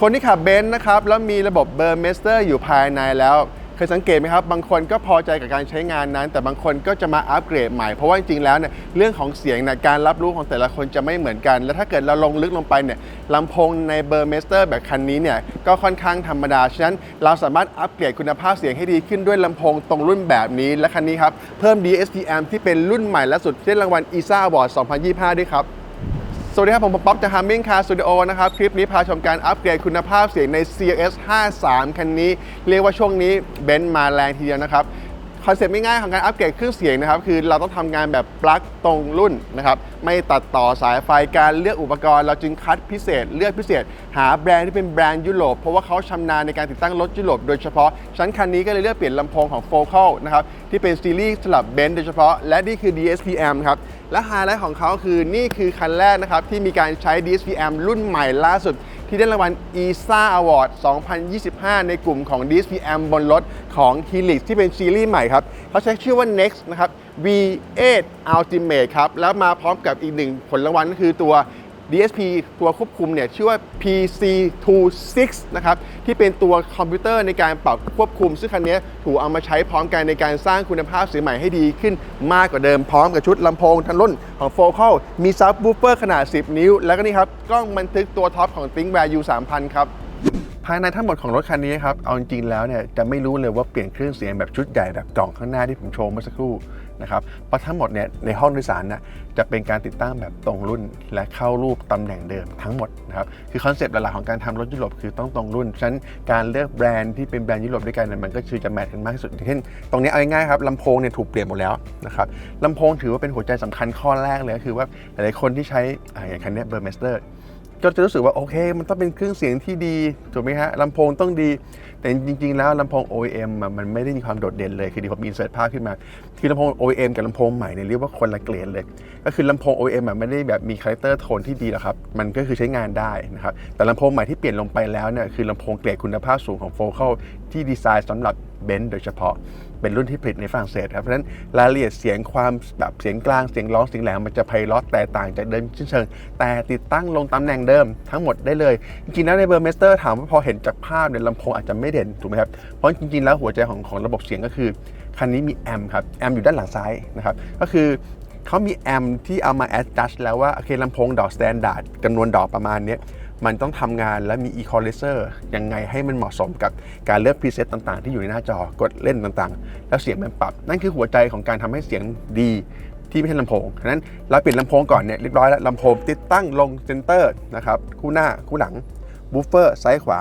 คนที่ขับเบนซ์นะครับแล้วมีระบบเบอร์เมสเตอร์อยู่ภายในแล้วเคยสังเกตไหมครับ บางคนก็พอใจกับการใช้งานนั้น แต่บางคนก็จะมาอัปเกรดใหม่ เพราะว่าจริงๆ แล้วเนี่ยเรื่องของเสียงเนี่ยการรับรู้ของแต่ละคนจะไม่เหมือนกัน และถ้าเกิดเราลงลึกลงไปเนี่ยลำโพงในเบอร์เมสเตอร์แบบคันนี้เนี่ยก็ค่อนข้างธรรมดา ฉะนั้นเราสามารถอัปเกรดคุณภาพเสียงให้ดีขึ้นด้วยลำโพงตรงรุ่นแบบนี้ และคันนี้ครับ เพิ่ม DSPM ที่เป็นรุ่นใหม่และสุดที่ได้รางวัล ESA Award 2025 ด้วยครับ สวัสดีครับ ผมป๊อปจาก Humming Car Studio นะครับ คลิปนี้พาชมการอัปเกรดคุณภาพเสียงใน CLS 53 คันนี้ เรียกว่าช่วงนี้เบนซ์มาแรงทีเดียวนะครับ คอนเซ็ปต์ง่ายๆของการอัปเกรดเครื่องเสียงนะครับคือเราต้องทำงานแบบปลั๊กตรงรุ่นนะครับไม่ตัดต่อสายไฟการเลือกอุปกรณ์ เราจึงคัดพิเศษ เลือกพิเศษ หาแบรนด์ที่เป็นแบรนด์ยุโรปเพราะว่าเขาชำนาญในการติดตั้งรถยุโรปโดยเฉพาะชั้นคันนี้ก็เลยเลือกเปลี่ยนลำโพงของ Focal นะครับที่เป็นซีรีส์สำหรับเบนซ์โดยเฉพาะ และนี่คือ DSPM ครับและไฮไลท์ของเขาคือนี่คือคันแรกนะครับที่มีการใช้ DSPM รุ่นใหม่ล่าสุด ที่ได้รางวัล ESA Award 2025 ในกลุ่มของ DSPM บนรถของ Helix ที่เป็นซีรีส์ใหม่ครับเขาใช้ชื่อว่า Next นะครับ V8 Ultimate ครับ แล้วมาพร้อมกับอีกหนึ่งผลรางวัลก็คือตัว DSP ตัวควบคุมเนี่ยชื่อว่า PC26 นะครับที่เป็นตัวคอมพิวเตอร์ในการปรับควบคุม ซึ่งคันนี้ถูกเอามาใช้พร้อมกันในการสร้างคุณภาพเสียงใหม่ให้ดีขึ้นมากกว่าเดิมพร้อมกับชุดลำโพงทันรุ่นของ Focal มีซับ w ูเฟอร์ขนาด 10 นิ้ว แล้วก็นี่ครับกล้องบันทึกตัวท็อปของ ThinkVer U 3000 ครับภายในทั้งหมดของรถคันนี้ครับ เอาจริงๆแล้วเนี่ยจะไม่รู้เลยว่าเปลี่ยนเครื่องเสียงแบบชุดใหญ่แบบกล่องข้างหน้าที่ผมโชว์เมื่อสักครู่ นะครับเพราะทั้งหมดเนี่ยในห้องโดยสารน่ะจะเป็นการติดตั้งแบบตรงรุ่นและเข้ารูปตำแหน่งเดิมทั้งหมดนะครับคือคอนเซปต์หลักๆของการทำรถยุโรปคือต้องตรงรุ่นฉะนั้นการเลือกแบรนด์ที่เป็นแบรนด์ยุโรปด้วยกันเนี่ยมันก็คือจะแมทกันมากที่สุดเช่นตรงนี้เอาง่ายๆครับลำโพงเนี่ยถูกเปลี่ยนหมดแล้วนะครับลำโพงถือว่าเป็นหัวใจสำคัญข้อแรกเลยก็คือว่าหลายๆคนที่ใช้อย่างคันนี้เบอร์เมสเตอร์ ก็จะรู้สึกว่าโอเค มันต้องเป็นเครื่องเสียงที่ดีถูกไหมฮะลำโพงต้องดี แต่จริง ๆ แล้วลำโพง OEM มันไม่ได้มีความโดดเด่นเลย คือดีผมอินเสิร์ตภาพขึ้นมา คือลำโพง OEM กับลำโพงใหม่เนี่ยเรียกว่าคนละเกรดเลย ก็คือลำโพง OEM อะไม่ได้แบบมีคาแรคเตอร์โทนที่ดีหรอกครับ มันก็คือใช้งานได้นะครับ แต่ลำโพงใหม่ที่เปลี่ยนลงไปแล้วเนี่ยคือลำโพงเกรดคุณภาพสูงของ Focal ที่ดีไซน์สำหรับเบนซ์โดยเฉพาะ เป็นรุ่นที่ผลิตในฝรั่งเศสครับเพราะฉะนั้นรายละเอียดเสียงความแบบเสียงกลางเสียงร้องเสียงแหลมมันจะไพเราะแตกต่างจากเดิมชิ้นเชิง แต่ติดตั้งลงตำแหน่งเดิมทั้งหมดได้เลย จริงๆแล้วในเบอร์เมสเตอร์ถามว่าพอเห็นจากภาพเนี่ยลำโพงอาจจะไม่เด่นถูกไหมครับเพราะจริงๆแล้วหัวใจของของระบบเสียงก็คือคันนี้มีแอมครับแอมอยู่ด้านหลังซ้ายนะครับก็คือเขามีแอมที่เอามา adjust แล้วว่าโอเคลำโพงดอก standard จำนวนดอกประมาณเนี้ย มันต้องทำงานและมี equalizer ยังไงให้มันเหมาะสมกับการเลือก preset ต่างๆ ที่อยู่ในหน้าจอกดเล่นต่างๆ แล้วเสียงมันปรับ นั่นคือหัวใจของการทำให้เสียงดีที่ไม่ใช่ลำโพงฉะนั้นเราเปลี่ยนลำโพงก่อนเนี่ยเรียบร้อยแล้วลำโพงติดตั้งลงเซนเตอร์นะครับคู่หน้าคู่หลังบูฟเฟอร์ซ้ายขวา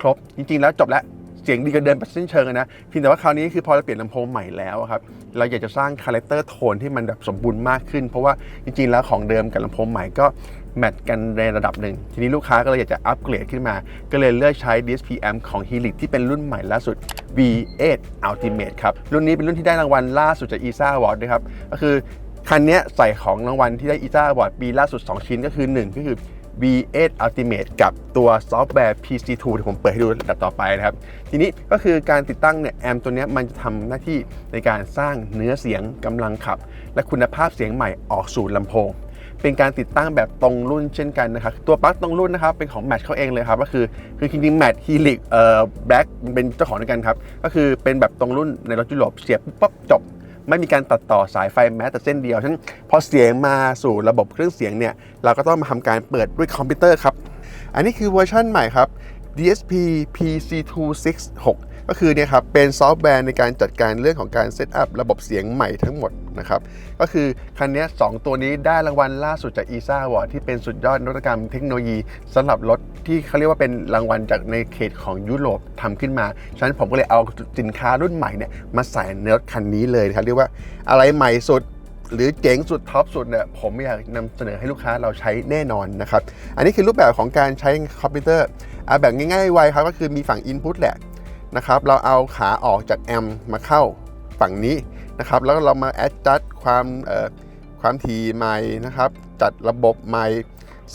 ครบ จริง ๆ แล้วจบแล้วเสียงดีกันเดินไปสิ้นเชิงนะเพียงแต่ว่าคราวนี้คือพอเราเปลี่ยนลำโพงใหม่แล้วครับเราอยากจะสร้างคาแรคเตอร์โทนที่มันแบบสมบูรณ์มากขึ้น เพราะว่าจริงๆแล้วของเดิมกับลำโพงใหม่ก็ แมทกันในระดับหนึ่ง ทีนี้ลูกค้าก็เลยอยากจะอัปเกรดขึ้นมา ก็เลยเลือกใช้ DSPM ของ Helix ที่เป็นรุ่นใหม่ล่าสุด V8 Ultimate ครับ รุ่นนี้เป็นรุ่นที่ได้รางวัลล่าสุดจาก ESA Award ด้วยครับ ก็คือคันนี้ใส่ของรางวัลที่ได้ ESA Award ปีล่าสุด 2 ชิ้นก็คือ 1 ก็คือ V8 Ultimate กับตัวซอฟต์แวร์ PC2 ที่ผมเปิดให้ดูระดับต่อไปนะครับ ทีนี้ก็คือการติดตั้งเนี่ยแอมตัวนี้มันจะทำหน้าที่ในการสร้างเนื้อเสียงกำลังขับ และคุณภาพเสียงใหม่ออกสู่ลำโพง เป็นการติดตั้งแบบตรงรุ่นเช่นกันนะครับตัวปลั๊กตรงรุ่นนะครับเป็นของแมทเขาเองเลยครับก็คือคือจริงๆแมทฮีลิกเอ่อแบล็กเป็นเจ้าของด้วยกันครับก็คือเป็นแบบตรงรุ่นในรถยุโรปเสียบปุ๊บจบไม่มีการตัดต่อสายไฟแม้แต่เส้นเดียวฉะนั้นพอเสียงมาสู่ระบบเครื่องเสียงเนี่ย เราก็ต้องมาทำการเปิดด้วยคอมพิวเตอร์ครับ อันนี้คือเวอร์ชันใหม่ครับ DSP PC266 ก็คือเนี่ยครับเป็นซอฟต์แวร์ในการจัดการเรื่องของการเซตอัพระบบเสียงใหม่ทั้งหมด นะครับ ก็คือคันนี้ยสองตัวนี้ได้รางวัลล่าสุดจาก ESA Award ที่เป็นสุดยอดนวัตกรรมเทคโนโลยีสำหรับรถที่เขาเรียกว่าเป็นรางวัลจากในเขตของยุโรปทำขึ้นมา ฉะนั้นผมก็เลยเอาสินค้ารุ่นใหม่เนี่ยมาใส่ในรถคันนี้เลยครับเรียกว่าอะไรใหม่สุดหรือเจ๋งสุดท็อปสุดเนี่ยผมอยากนำเสนอให้ลูกค้าเราใช้แน่นอนนะครับ อันนี้คือรูปแบบของการใช้คอมพิวเตอร์อาแบบง่ายๆไวครับก็คือมีฝั่ง Input แหละนะครับ เราเอาขาออกจากแอมมาเข้าฝั่งนี้ นะครับแล้วเรามาแอดจัดความความถี่ไมค์นะครับจัดระบบไม่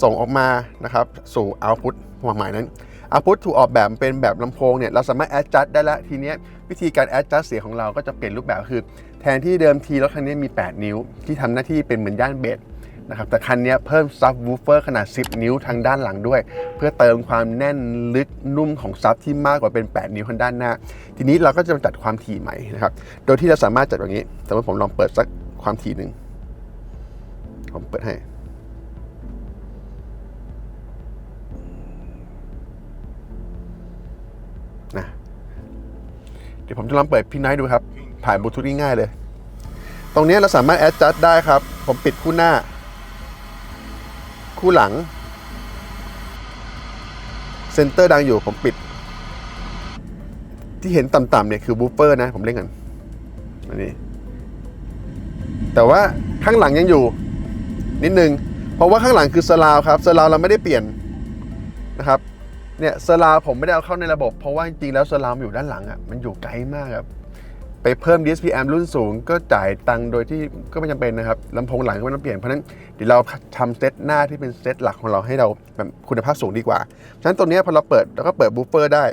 ส่งออกมานะครับสู่เอาพุทธความหมายนั้นเอาพุตถูกออกแบบเป็นแบบลำโพงเนี่ยเราสามารถแอดจัดได้แล้วทีเนี้ยวิธีการแอดจัดเสียงของเราก็จะเปลี่ยนรูปแบบคือ แทนที่เดิมทีรถคันนี้มี 8 นิ้ว ที่ทำหน้าที่เป็นเหมือนย่านเบส นะครับแต่คันนี้เพิ่มซับวูฟเฟอร์ขนาด 10 นิ้วทางด้านหลังด้วย เพื่อเติมความแน่นลึกนุ่มของซับที่มากกว่าเป็น 8 นิ้วทางด้านหน้า ทีนี้เราก็จะจัดความถี่ใหม่นะครับ โดยที่เราสามารถจัดแบบนี้ สมมติผมลองเปิดสักความถี่หนึ่งผมเปิดให้นะเดี๋ยวผมจะลองเปิดพี่ไนท์ดูครับ ผ่านบลูทูธง่ายๆเลย ตรงนี้เราสามารถแอดจัดได้ครับ ผมปิดคู่หน้า คู่หลัง เซนเตอร์ดังอยู่ผมปิด ที่เห็นต่ำๆเนี่ยคือบูฟเฟอร์นะ ผมเล่นกันอันนี้ แต่ว่าข้างหลังยังอยู่ นิดนึง เพราะว่าข้างหลังคือสลาวครับสลาวเราไม่ได้เปลี่ยนนะครับเนี่ยสลาวผมไม่ได้เอาเข้าในระบบเพราะว่าจริงๆแล้วสลาวมันอยู่ด้านหลังอะมันอยู่ไกลมากครับ ไปเพิ่ม DSPM รุ่นสูง ก็จ่ายตังค์โดยที่ก็ไม่จำเป็นนะครับลำโพงหลังก็ไม่ต้องเปลี่ยน เพราะนั้นเดี๋ยวเราทำเซตหน้าที่เป็นเซตหลักของเราให้เราแบบคุณภาพสูงดีกว่า ฉะนั้นตัวนี้พอเราเปิดเราก็เปิดบูฟเฟอร์ได้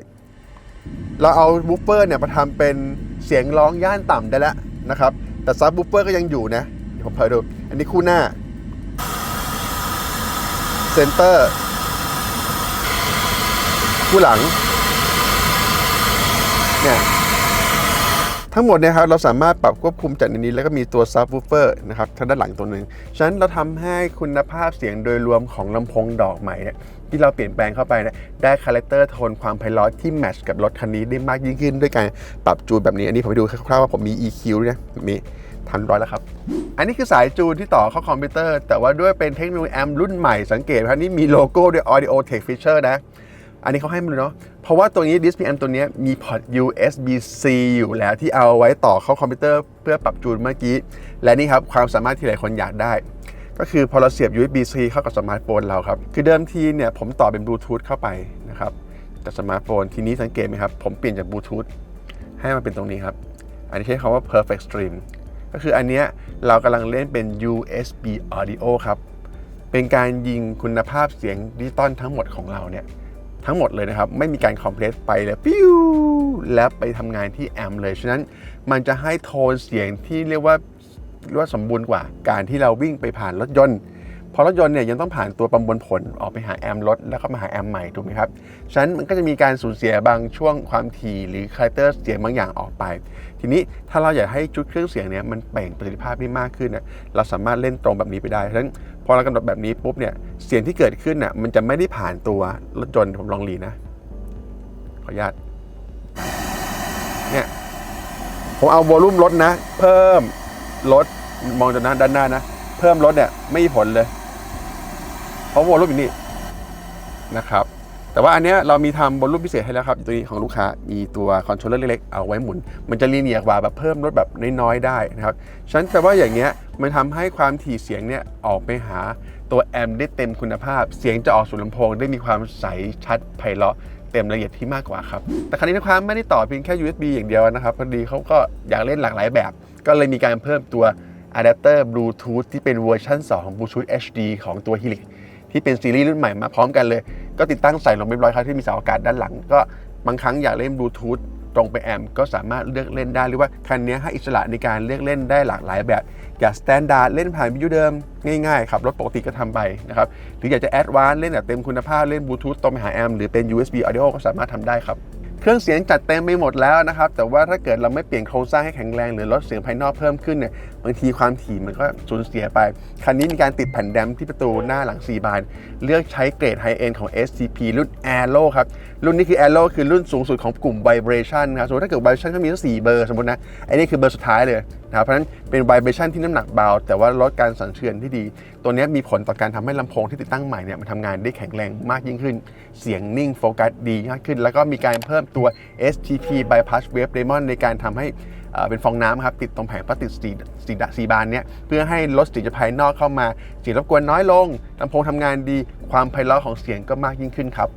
เราเอาบูฟเฟอร์เนี่ยมาทำเป็นเสียงร้องย่านต่ำได้แล้วนะครับ แต่ซับบูฟเฟอร์ก็ยังอยู่นะเดี๋ยวผมเปิดดู อันนี้คู่หน้าเซนเตอร์คู่หลังเนี่ย ทั้งหมดเนี่ยครับเราสามารถปรับควบคุมจากในนี้ แล้วก็มีตัวซับวูเฟอร์นะครับทางด้านหลังตัวหนึ่งฉะนั้นเราทำให้คุณภาพเสียงโดยรวมของลำโพงดอกใหม่เนี่ยที่เราเปลี่ยนแปลงเข้าไปเนี่ยได้คาแรคเตอร์โทนความไพเราะที่แมทช์กับรถคันนี้ได้มากยิ่งขึ้นด้วยการปรับจูนแบบนี้ อันนี้ผมไปดูคร่าวๆว่าผมมี EQ ด้วยนะมีทันร้อยแล้วครับ อันนี้คือสายจูนที่ต่อเข้าคอมพิวเตอร์ แต่ว่าด้วยเป็นเทคโนโลยีแอมรุ่นใหม่สังเกตครับนี่มีโลโก้ด้วย Audio Tech Feature นะ อันนี้เขาให้มาเลยเนาะ เพราะว่าตัวนี้ DSPM ตัวนี้มีพอร์ต USB-C อยู่แล้วที่เอาไว้ต่อเข้าคอมพิวเตอร์เพื่อปรับจูนเมื่อกี้ และนี่ครับความสามารถที่หลายคนอยากได้ ก็คือพอเราเสียบ USB-C เข้ากับสมาร์ทโฟนเราครับ คือเดิมทีเนี่ยผมต่อเป็นบลูทูธเข้าไปนะครับจากสมาร์ทโฟนทีนี้สังเกตไหมครับ ผมเปลี่ยนจากบลูทูธให้มันเป็นตรงนี้ครับ อันนี้ใช้คำว่า perfect stream ก็คืออันเนี้ยเรากำลังเล่นเป็น USB audio ครับ เป็นการยิงคุณภาพเสียงดิจิตอลทั้งหมดของเราเนี่ย ทั้งหมดเลยนะครับ ไม่มีการคอมเพรสไปเลยปิ้วแล้วไปทำงานที่แอมเลย ฉะนั้นมันจะให้โทนเสียงที่เรียกว่าเรียกว่าสมบูรณ์กว่า การที่เราวิ่งไปผ่านรถยนต์ พราะรถยนต์เนี่ยยังต้องผ่านตัวประมวลผลออกไปหาแอมรถแล้วก็มาหาแอมใหม่ถูกไหมครับ ฉะนั้นมันก็จะมีการสูญเสียบางช่วงความถี่หรือคาแรคเตอร์เสียงบางอย่างออกไป ทีนี้ถ้าเราอยากให้ชุดเครื่องเสียงเนี่ยมันเปล่งประสิทธิภาพได้มากขึ้นเนี่ยเราสามารถเล่นตรงแบบนี้ไปได้ ฉะนั้นพอเรากำหนดแบบนี้ปุ๊บเนี่ยเสียงที่เกิดขึ้นน่ะมันจะไม่ได้ผ่านตัวรถยนต์ผมลองรีนะ ขออนุญาตเนี่ยผมเอาวอลลุ่มลดนะ เพิ่มลดมองจากหน้าด้านหน้านะ เพิ่มลดเนี่ยไม่มีผลเลย เพราะวอลุ่มอยู่นี่นะครับ แต่ว่าอันเนี้ยเรามีทำวอลุ่มพิเศษให้แล้วครับอยู่ตัวนี้ของลูกค้ามีตัวคอนโทรลเลอร์เล็กๆเอาไว้หมุน มันจะลีเนียกว่าแบบเพิ่มลดแบบน้อยๆได้นะครับฉะนั้นแปลว่าอย่างเงี้ยมันทำให้ความถี่เสียงเนี่ยออกไปหาตัวแอมป์ได้เต็มคุณภาพ เสียงจะออกสู่ลำโพงได้มีความใสชัดไพเราะเต็มละเอียดที่มากกว่าครับ แต่ครั้นี้นะครับไม่ได้ต่อเพียงแค่ USB อย่างเดียวนะครับ พอดีเขาก็อยากเล่นหลากหลายแบบ ก็เลยมีการเพิ่มตัวอะแดปเตอร์บลูทูธที่เป็นเวอร์ชัน2ของ Bluetooth HD ของตัว Helix ที่เป็นซีรีส์รุ่นใหม่มาพร้อมกันเลย ก็ติดตั้งใส่ลงเรียบร้อยครับที่มีเสาอากาศด้านหลัง ก็บางครั้งอยากเล่นบลูทูธตรงไปแอมก็สามารถเลือกเล่นได้หรือว่าคันนี้ให้อิสระในการเลือกเล่นได้หลากหลายแบบ อยากสแตนดาร์ดเล่นผ่านวิทยุเดิมง่ายๆครับรถปกติก็ทำไปนะครับหรืออยากจะแอดวานซ์เล่นแบบเต็มคุณภาพเล่นบลูทูธตรงไปหาแอมหรือเป็น USB audio ก็สามารถทำได้ครับ เครื่องเสียงจัดเต็มไปหมดแล้วนะครับ แต่ว่าถ้าเกิดเราไม่เปลี่ยนโครงสร้างให้แข็งแรงหรือลดเสียงภายนอกเพิ่มขึ้นเนี่ยบางทีความถี่มันก็สูญเสียไป คันนี้มีการติดแผ่นแดมที่ประตูหน้าหลัง4บาน เลือกใช้เกรดไฮเอ็นของ SCP รุ่น Aero ครับ รุ่นนี้คือ Aero คือรุ่นสูงสุดของกลุ่ม Vibration นะครับสมมติถ้าเกิด Vibration ก็มีทั้ง4เบอร์สมมตินะไอ้นี่คือเบอร์สุดท้ายเลยนะครับเพราะฉะนั้นเป็น Vibration ที่น้ำหนักเบา แต่ว่าลดการสั่นเทือนที่ดี ตัวนี้มีผลต่อการทำให้ลำโพงที่ติดตั้งใหม่เนี่ยมันทำงานได้แข็งแรงมากยิ่งขึ้น เสียงนิ่งโฟกัสดีมากขึ้น แล้วก็มีการเพิ่มตัว STP Bypass Wave Lemon ในการทำให้เป็นฟองน้ำครับติดตรงแผงพลาสติกสีสีดสีบานเนี่ยเพื่อให้ลดสีจากภายนอกเข้ามาเสียงรบกวนน้อยลงลำโพงทำงานดี ความไพเราะของเสียงก็มากยิ่งขึ้นครับ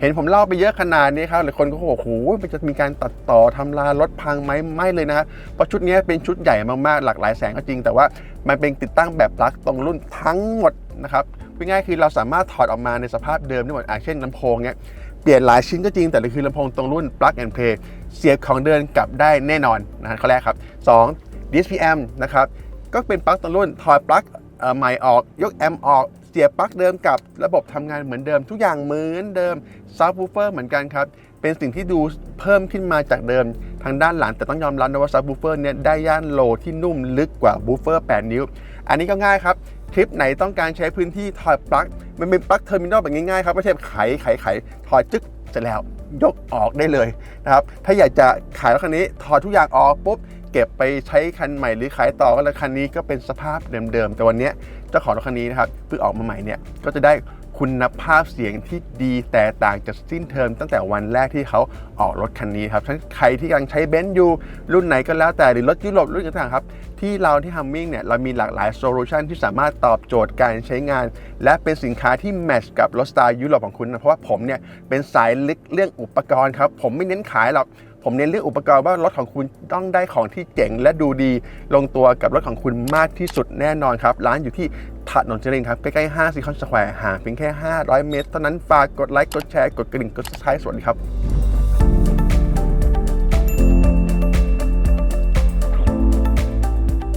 เห็นผมเล่าไปเยอะขนาดนี้ครับหลายคนก็บอกโอ้โหมันจะมีการตัดต่อทำลายรถพังไหมไม่เลยนะครับเพราะชุดนี้เป็นชุดใหญ่มากๆหลากหลายแสงก็จริง แต่ว่ามันเป็นติดตั้งแบบปลั๊กตรงรุ่นทั้งหมดนะครับง่ายๆคือเราสามารถถอดออกมาในสภาพเดิมได้หมดอะเช่นลำโพงเนี้ยเปลี่ยนหลายชิ้นก็จริงแต่คือลำโพงตรงรุ่น plug and play เสียบของเดินกลับได้แน่นอนนะข้อแรกครับ 2 DSPM นะครับก็เป็นปลั๊กตรงรุ่นถอดปลั๊กใหม่ออกยกแอมป์ออก สียบปลั๊กเดิมกับระบบทำงานเหมือนเดิมทุกอย่างเหมือนเดิมซับ w ูเฟอร์เหมือนกันครับ เป็นสิ่งที่ดูเพิ่มขึ้นมาจากเดิมทางด้านหลังแต่ต้องยอมรับนะว่าซับ w ูเฟอร์เนี่ยได้ย่านโลที่นุ่มลึกกว่าบูเฟอร์ 8 นิ้ว อันนี้ก็ง่ายครับคลิปไหนต้องการใช้พื้นที่ถอดปลั๊กมันเป็นปลั๊กเทอร์มินอลแบบง่ายๆครับไม่ใช่ไขไขไขถอดจึ๊กเสร็จแล้วยกออกได้เลยนะครับถ้าอยากจะขายรถคันนี้ถอดทุกอย่างออกปุ๊บเก็บไปใช้คันใหม่หรือขายต่อก็แล้วคันนี้ก็เป็นสภาพเดิมๆแต่วันนี้ เจ้าของรถคันนี้นะครับเพิ่งออกมาใหม่เนี่ยก็จะได้คุณภาพเสียงที่ดีแต่ต่างจากสิ้นเทอมตั้งแต่วันแรกที่เขาออกรถคันนี้ครับทั้งใครที่กำลังใช้เบนซ์อยู่รุ่นไหนก็แล้วแต่หรือรถยุโรปรุ่นต่างๆครับ ที่เราที่ฮัมมิ่งเนี่ยเรามีหลากหลายโซลูชันที่สามารถตอบโจทย์การใช้งาน และเป็นสินค้าที่แมทช์กับรถสไตล์ยุโรปของคุณนะเพราะว่าผมเนี่ยเป็นสายลึกเรื่องอุปกรณ์ครับผมไม่เน้นขายหรอก ผมเน้นเรื่องอุปกรณ์ว่ารถของคุณต้องได้ของที่เจ๋งและดูดี ลงตัวกับรถของคุณมากที่สุดแน่นอนครับ ร้านอยู่ที่ถนนเจริญครับ ใกล้ๆห้างซีคอนสแควร์ห่างเพียงแค่ 500 เมตรเท่านั้นฝากกดไลค์กดแชร์กดกระดิ่งกดซับสไครต์สวัสดีครับ